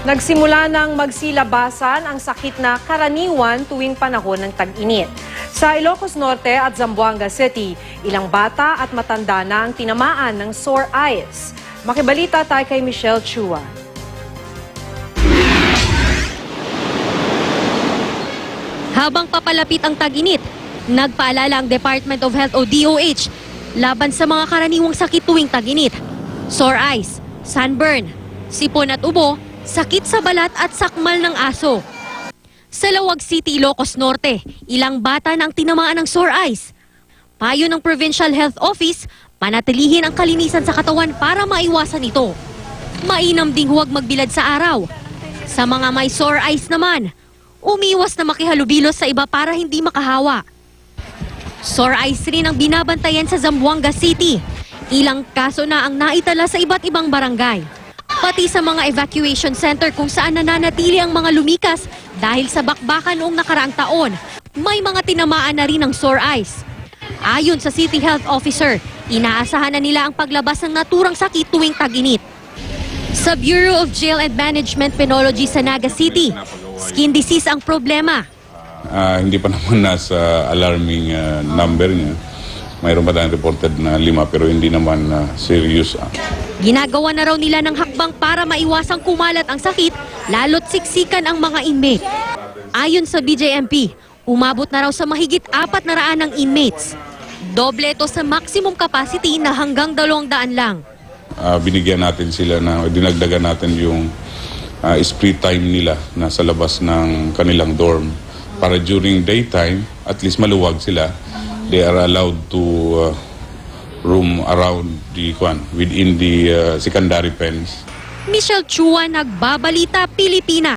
Nagsimula ng magsilabasan ang sakit na karaniwan tuwing panahon ng tag-init. Sa Ilocos Norte at Zamboanga City, ilang bata at matanda na ang tinamaan ng sore eyes. Makibalita tayo kay Michelle Chua. Habang papalapit ang tag-init, nagpaalala ang Department of Health o DOH laban sa mga karaniwang sakit tuwing tag-init. Sore eyes, sunburn, sipon at ubo, sakit sa balat at sakmal ng aso. Sa Lawag City, Ilocos Norte, ilang bata na ang tinamaan ng sore eyes. Payo ng Provincial Health Office, manatilihin ang kalinisan sa katawan para maiwasan ito. Mainam ding huwag magbilad sa araw. Sa mga may sore eyes naman, umiwas na makihalubilo sa iba para hindi makahawa. Sore eyes rin ang binabantayan sa Zamboanga City. Ilang kaso na ang naitala sa iba't ibang barangay. Pati sa mga evacuation center kung saan nananatili ang mga lumikas dahil sa bakbakan noong nakaraang taon. May mga tinamaan na rin ng sore eyes. Ayon sa City Health Officer, inaasahan na nila ang paglabas ng naturang sakit tuwing tag-init. Sa Bureau of Jail and Management Penology sa Naga City, skin disease ang problema. Ah, hindi pa naman nasa alarming ah, number niya. Mayroon pa tayong reported na lima pero hindi naman ah, serious. ah. Ginagawa na raw nila ng hakbang para maiwasang kumalat ang sakit, lalo't siksikan ang mga inmate. Ayon sa BJMP, umabot na raw sa mahigit apat na raan ng inmates. Doble ito sa maximum capacity na hanggang dalawang daan lang. Ah, binigyan natin sila na dinagdagan natin yung ah, split time nila na sa labas ng kanilang dorm para during daytime at least maluwag sila they are allowed to ah, roam around the kwan within the ah, secondary pens Michelle Chua, Nagbabalita, Pilipinas.